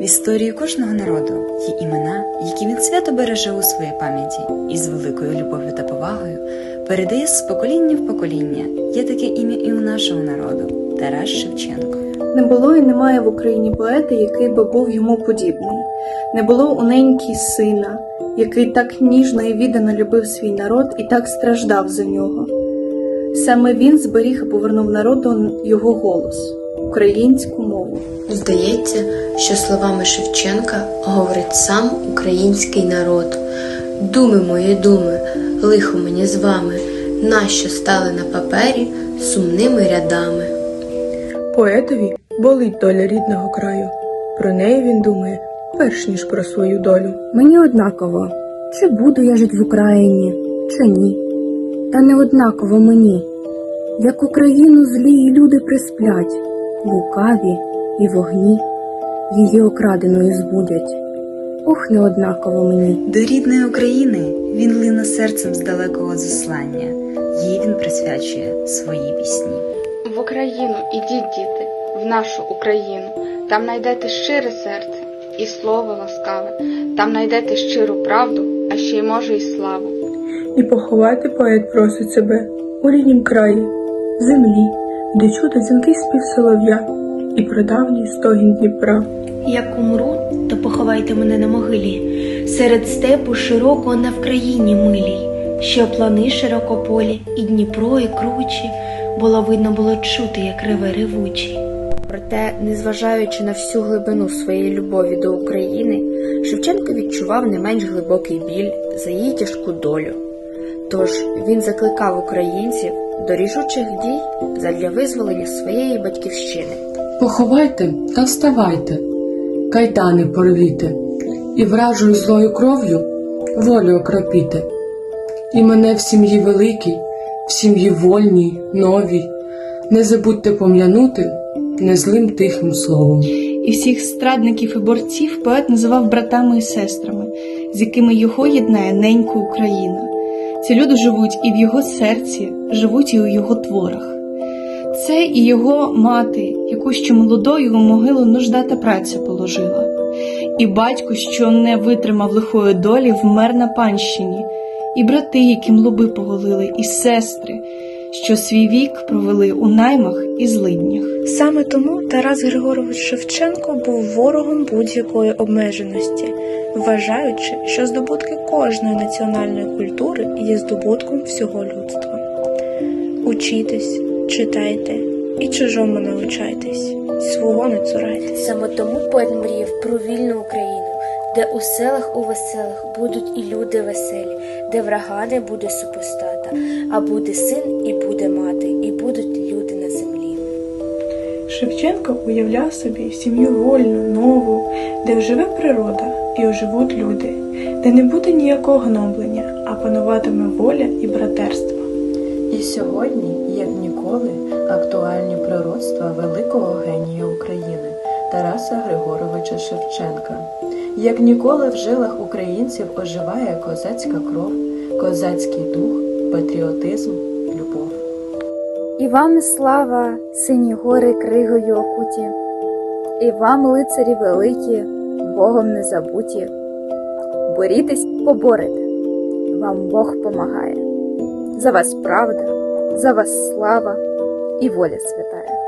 історії кожного народу є імена, які він свято береже у своїй пам'яті і з великою любов'ю та повагою передає з покоління в покоління. Є таке ім'я і у нашого народу Тарас Шевченко. Не було і немає в Україні поета, який би був йому подібний. Не було у неньки сина, який так ніжно і віддано любив свій народ і так страждав за нього. Саме він зберіг і повернув народу його голос, українську мову. Здається, що словами Шевченка говорить сам український народ. Думи мої думи, лихо мені з вами, нащо стали на папері сумними рядами. Поетові болить доля рідного краю. Про неї він думає перш ніж про свою долю. Мені однаково, чи буду я жить в Україні, чи ні. Та не однаково мені, як Україну злі і люди присплять, лукаві і вогні її окраденою збудять. Ох, не однаково мені. До рідної України він лине серцем з далекого заслання. Їй він присвячує свої пісні. В Україну ідіть, діти, в нашу Україну. Там знайдете щире серце і слово ласкаве, там знайдете щиру правду, а ще й може й славу. І поховати поет просить себе у ріднім краї, землі, де чути дзвінкий спів солов'я і прадавній стогін Дніпра. Як умру, то поховайте мене на могилі, серед степу широкого на Вкраїні милій, що плани широкополі, і Дніпро, і кручі, було видно було чути, як реве ревучий. Проте, незважаючи на всю глибину своєї любові до України, Шевченко відчував не менш глибокий біль за її тяжку долю. Тож він закликав українців до рішучих дій задля визволення своєї батьківщини. Поховайте та вставайте, кайдани порвіте, і вражою злою кров'ю волю окропіте. І мене в сім'ї великій, в сім'ї вольній, новій, не забудьте пом'янути незлим тихим словом. І всіх страдників і борців поет називав братами і сестрами, з якими його єднає ненька Україна. Ці люди живуть і в його серці, живуть і у його творах. Це і його мати, яку ще молодою у могилу нужда та праця положила, і батько, що не витримав лихої долі, вмер на панщині, і брати, яким лоби поголили, і сестри, що свій вік провели у наймах і злиднях. Саме тому Тарас Григорович Шевченко був ворогом будь-якої обмеженості, вважаючи, що здобутки кожної національної культури є здобутком всього людства. Учітесь, читайте і чужому навчайтесь, свого не цурайтесь. Саме тому поет мріяв про вільну Україну, де у селах у веселих будуть і люди веселі, де врага не буде супостата, а буде син і буде мати, і будуть люди на землі. Шевченко уявляв собі сім'ю вольну, нову, де вживе природа і оживуть люди, де не буде ніякого гноблення, а пануватиме воля і братерство. І сьогодні, як ніколи, актуальні пророцтва великого генія України Тараса Григоровича Шевченка. Як ніколи в жилах українців оживає козацька кров, козацький дух, патріотизм, любов. І вам слава, сині гори кригою окуті, і вам, лицарі великі, Богом не забуті. Борітесь, поборете, вам Бог помагає. За вас правда, за вас слава і воля святая.